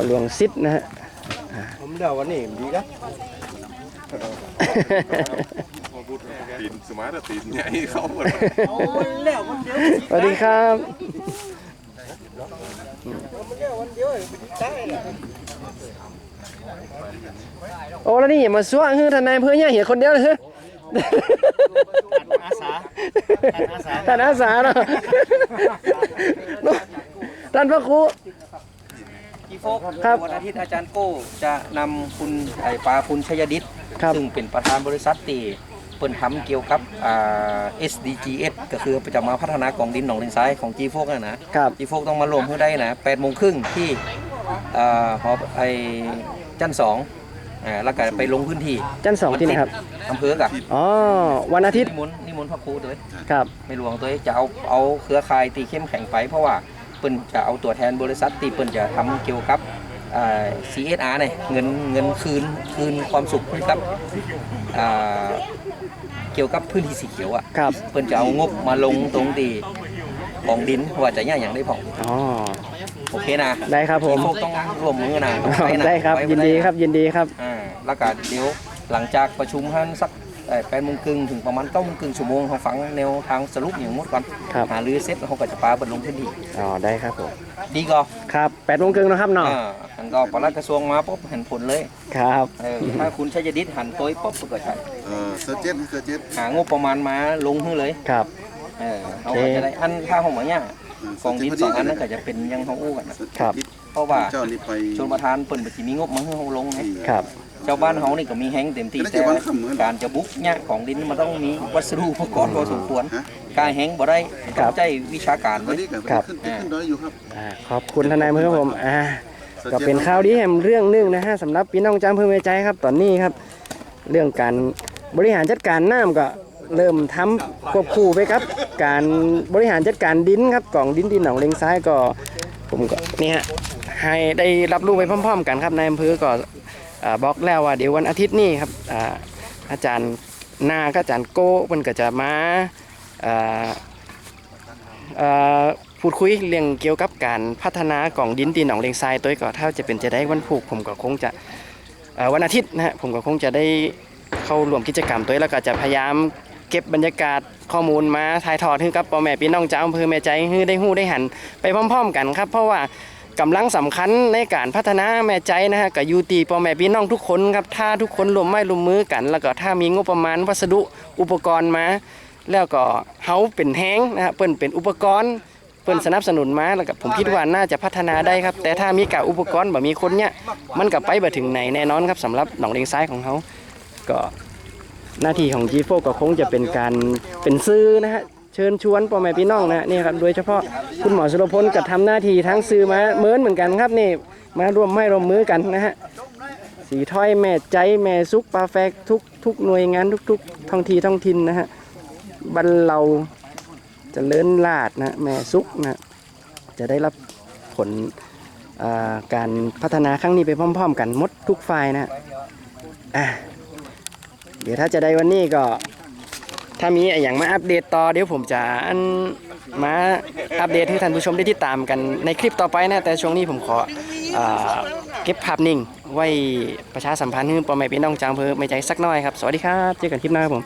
พ่อหลวงซิดนะฮะ ผมเดาวันนี้ดีครับตีนสมาร์ทตีนใหญ่เขาหมดโอ้ยแล้วมันเดียวสวัสดีครับมันเดียววันเดียวได้แหละโอ้แล้วนี่อย่ามาซัวคือทนายอำเพื่อเนี่ยเหียคนเดียวเลยเฮ้ยอาสาอาสาท่านอาสาเนาะท่านพระครู กีโฟกครับวันอาทิตย์อาจารย์โก้จะนำคุณไอ้ปลาคุณชยดิษฐ์ครับ ซึ่งเป็นประธานบริษัทตีเปิ่นทำเกี่ยวกับอ่า SDGs ก็คือจะมาพัฒนากองดินหนองเลนซ้ายของจีโฟกนะนะ ครับจีโฟกต้องมารวมเพื่อได้นะ8โมงครึ่งที่อ่าหอไอ้จันทร์สองอ่าแล้วก็ไปลงพื้นที่จันทร์สองที่ไหนครับ อำเภอกับอ๋อ วันอาทิตย์นิมนต์นิมนต์พระครูด้วยครับ ไม่หลวงตัวเองจะเอาเอาเครือข่ายตีเข้มแข็งไปเพราะว่า เปิ้นจะเอาตัวแทนบริษัทตีเปิ้นจะทำเกี่ยวกับอ CSR เนี่ยเงินเงินคืนคืนความสุขให้กับเกี่ยวกับพื้นที่สีเขียวอะครับเปิ้นจะเอางบมาลงตรงตีของดินว่าจะย่าอย่างได้พองอ๋อโอเคนะได้ครับผมต้องร่วมมือนะปนได้ครับยินดีครับยินดีครับอ่าแล้วก็เดี๋ยวหลังจากประชุมท่านสัก แปดโมงครึ่งถึงประมาณเก้าโมงครึ่งชั่วโมงเขาฟังแนวทางสรุปอย่างหมดก่อนครับ หารือเสร็จแล้วเขาก็จะปาเบนลงพื้นที่อ๋อได้ครับผมดีก็ครับแปดโมงครึ่งนะครับเนาะอ่าหันก็ปลัดกระทรวงมาปุ๊บเห็นผลเลยครับเออถ้าคุณชัยดิษฐ์หันตัวปุ๊บก็ใช่เออเซอร์เจ็ตเซอร์เจ็ตหางบประมาณมาลงให้เลยครับ เออเขาก็จะได้อันถ้าห้องหมาเนี่ย กองดินสองอันนั้นก็จะเป็นยังเขาอู้กันนะครับ เพราะว่าเจ้านี่ไปชนประธานเปิ่นบ่สิมีงบมาให้เขาลงไงครับเจ้าบ้านเขานี่ก็มีแห้งเต็มที่แล้วแต่จะวันค่ำเหมือนการจะบุกเนี่ยของดินมันต้องมีวัสดุอุปกรณ์พอสมควรฮะกายแห้งบ่ได้ครัต้อบงใจวิชาการวัไว้นนี้ก็ครับขึ้นขึ้นดอยอยู่ครับอ่าขอบคุณทนายมือครับผมอ่าก็เป็นข่าวดีแห่งเรื่องหนึงนะฮะสำหรับพี่น้องจำเพื่อเมใจครับ ตอนนี้ครับ เรื่องการบริหารจัดการน้ำก็ เริ่มทำควบคู่ไปครับ การบริหารจัดการดินครับกล่องดินดินหนองเลงซ้ายก็ผมก็นี่ฮะให้ได้รับรู้ไปพร้อม ๆ กันครับนายอำเภอก็บอกแล้วว่าเดี๋ยววันอาทิตย์นี้ครับอาจารย์นาก็อาจารย์โก้มันก็จะมาพูดคุยเรื่องเกี่ยวกับการพัฒนากล่องดินดินหนองเลงทรายตัวก็ถ้าจะเป็นจะได้วันผูกผมก็คงจะวันอาทิตย์นะฮะผมก็คงจะได้เข้าร่วมกิจกรรมตัวแล้วก็จะพยายาม เก็บบรรยากาศข้อมูลมาถ่ายทอดให้กับพ่อแม่พี่น้องจ้าอำเภอแม่ใจให้ได้หู้ได้หันไปพร้อม ๆ กันครับ เพราะว่ากำลังสำคัญในการพัฒนาแม่ใจนะฮะกับยูตีพ่อแม่พี่น้องทุกคนครับถ้าทุกคนรวมไม้รวมมือกัน แล้วก็ถ้ามีงบประมาณวัสดุอุปกรณ์มา แล้วก็เฮาเป็นแห้งนะฮะเปิ้นเป็นอุปกรณ์เปิ้นสนับสนุนมาแล้วก็ผมคิดว่าน่าจะพัฒนาได้ครับ แต่ถ้ามีกับอุปกรณ์แบบมีคนเนี่ยมันก็ไปบ่ถึงไหนแน่นอนครับสำหรับหนองเลงซ้ายของเขาก็ หน้าที่ของ G4 ก็คงจะเป็นการเป็นซื้อนะฮะเชิญชวนพ่อแม่พี่น้องนะฮะนี่ครับโดยเฉพาะคุณหมอสุรพลก็ทำหน้าที่ทั้งซื้อมาเหมือนเหมือนกันครับนี่มาร่วมไม้ร่วมมือกันนะฮะสีถ้อยแม่ใจแม่ซุกปลาแฟกทุกทุกหน่วยงานทุกๆท้องที่ท้องถิ่นนะฮะบรรเลาเจะเลินลาดนะแม่ซุกนะจะได้รับผลการพัฒนาครั้งนี้ไปพร้อม ๆ กันมดทุกฝ่ายนะอะ เดี๋ยวถ้าจะได้วันนี้ก็ ถ้ามีอย่างมาอัปเดตต่อเดี๋ยวผมจะอันมาอัปเดตให้ท่านผู้ชมได้ติดตามกันในคลิปต่อไปนะ แต่ช่วงนี้ผมขออเก็บภาพนิ่ง ไว้ประชาสัมพันธ์ให้พ่อแม่พี่น้องจางอำเพอไม่ใจสักหน้อยครับ สวัสดีครับ เจอกันคลิปหน้าครับผม